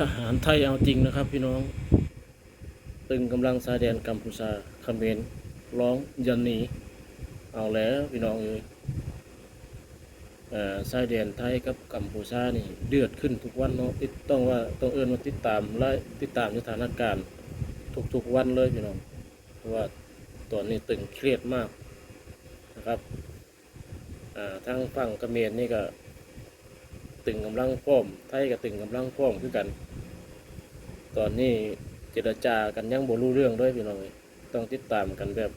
ทหารไทยเอาจริงนะครับพี่น้อง ตึงกำลังชายแดนกัมพูชาเขมรร้องยันหนีเอาแล้วพี่น้องเอ้ยเอ่อชายแดนไทยกับกัมพูชานี่เดือดขึ้นทุกวันเนาะติดต้องว่าต้องเอิ้นว่าติดตามไล่ติดตามสถานการณ์ทุกๆวันเลยพี่น้องเพราะว่าตอนนี้ตึงเครียดมากนะครับอ่าทางฝั่งเขมรนี่ก็ตึงกำลังพ้อม ไทยกับตึงกำลังพ้อมคือกัน ตอนนี้เจรจากันยังบ่รู้เรื่องด้วยพี่น้องต้องติดตามกันแบบ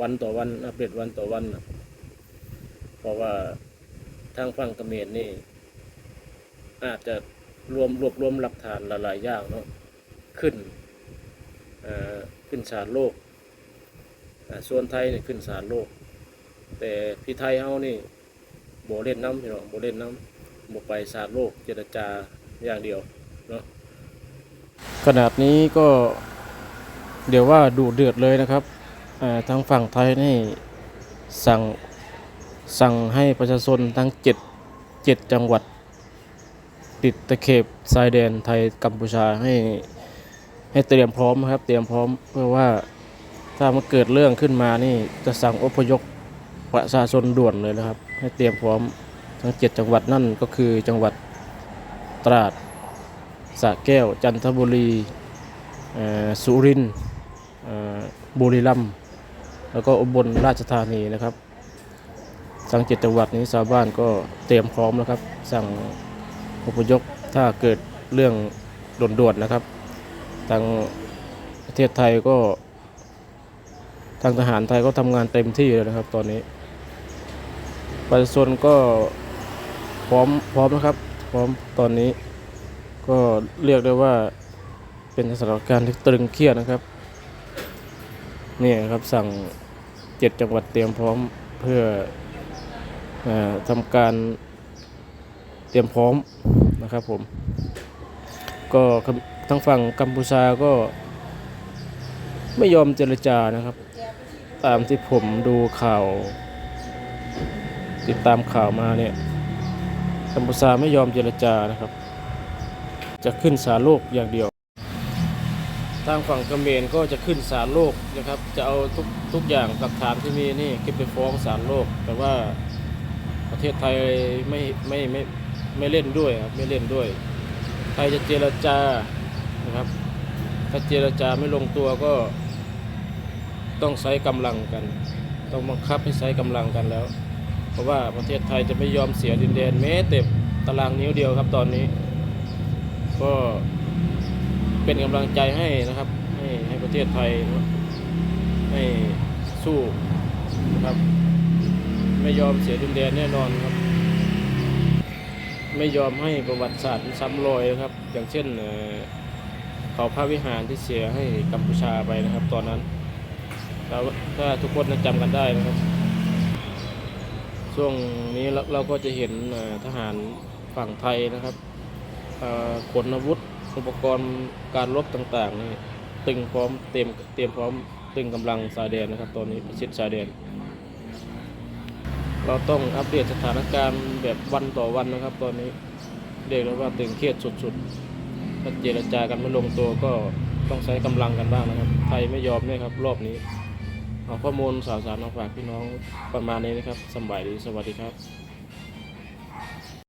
วันต่อวันอัปเดตวันต่อวันนะเพราะว่าทางฝั่งกเมรนี่ อาจจะรวมรวบรวมหลักฐานหลายๆอย่างเนาะขึ้นขึ้นศาลโลกส่วนไทยนี่ขึ้นศาลโลก แต่พี่ไทยเฮานี่โบเล่นน้ำพี่น้องโบเล่นน้ำบุกไปสาดโลกเจรจาอย่างเดียวเนาะ ขนาดนี้ก็เดี๋ยวว่าดูเดือดเลยนะครับทางฝั่งไทยนี่สั่งสั่งให้ประชาชนทั้งเจ็ดเจ็ดจังหวัด ติดตะเข็บชายแดนไทยกัมพูชาให้ให้เตรียมพร้อมครับ เตรียมพร้อมเพื่อว่าถ้ามันเกิดเรื่องขึ้นมานี่จะสั่งอพยพประชาชนด่วนเลยนะครับ ให้เตรียมพร้อมทั้งเจ็ดจังหวัดนั่นก็คือจังหวัดตราด สระแก้ว จันทบุรีสุรินทร์บุรีรัมย์แล้วก็อุบลราชธานีนะครับทั้งเจ็ดจังหวัดนี้ชาวบ้านก็เตรียมพร้อมแล้วครับ สั่งอพยพถ้าเกิดเรื่องด่วนๆนะครับ ทางประเทศไทยก็ ทางทหารไทยก็ทำงานเต็มที่เลยนะครับ ตอนนี้ประชาชนก็พร้อมพร้อมนะครับ พร้อมตอนนี้ ก็เรียกได้ว่าเป็นสถานการณ์ที่ตรึงเครียดนะครับนี่ครับสั่งเจ็ดจังหวัดเตรียมพร้อมเพื่ออทำการเตรียมพร้อมนะครับผม ก็ทางฝั่งกัมพูชาก็ไม่ยอมเจรจานะครับ ตามที่ผมดูข่าว ติดตามข่าวมาเนี่ยกัมพูชาไม่ยอมเจรจานะครับ จะขึ้นศาลโลกอย่างเดียว ทางฝั่งเมรก็จะขึ้นศาลโลกนะครับ จะเอาทุกทุกอย่างหลักฐานที่มีนี่เก็บไปฟ้องศาลโลก แต่ว่าประเทศไทยไม่ไม่ไม่ไม่เล่นด้วยครับไม่เล่นด้วย ไทยจะเจรจานะครับ ถ้าเจรจาไม่ลงตัวก็ต้องใช้กำลังกัน ต้องบังคับให้ใช้กำลังกันแล้ว เพราะว่าประเทศไทยจะไม่ยอมเสียดินแดนแม้แต่ตารางนิ้วเดียวครับตอนนี้ ก็เป็นกำลังใจให้นะครับ ให้ให้ประเทศไทยนะให้สู้นะครับ ไม่ยอมเสียดินแดนแน่นอนครับ ไม่ยอมให้ประวัติศาสตร์มันซ้ำรอยนะครับ อย่างเช่นเขาพระวิหารที่เสียให้กัมพูชาไปนะครับ ตอนนั้นถ้าถ้าทุกคนจำกันได้นะครับ ช่วงนี้เราก็จะเห็นทหารฝั่งไทยนะครับ ขนอาวุธอุปกรณ์การรบต่างๆนี่ตึงพร้อมเตรียมเตรียมพร้อมตึงกำลังสายแดนนะครับ ตอนนี้ประชิดชายแดน เราต้องอัปเดตสถานการณ์แบบวันต่อวันนะครับ ตอนนี้เรียกได้ว่าตึงเครียดสุดๆถ้าเจรจากันไม่ลงตัวก็ต้องใช้กำลังกันบ้างนะครับไทยไม่ยอมเนี่ยครับ รอบนี้เอาข้อมูลสาวสารมาฝากพี่น้องประมาณนี้นะครับสบายดีสวัสดีครับ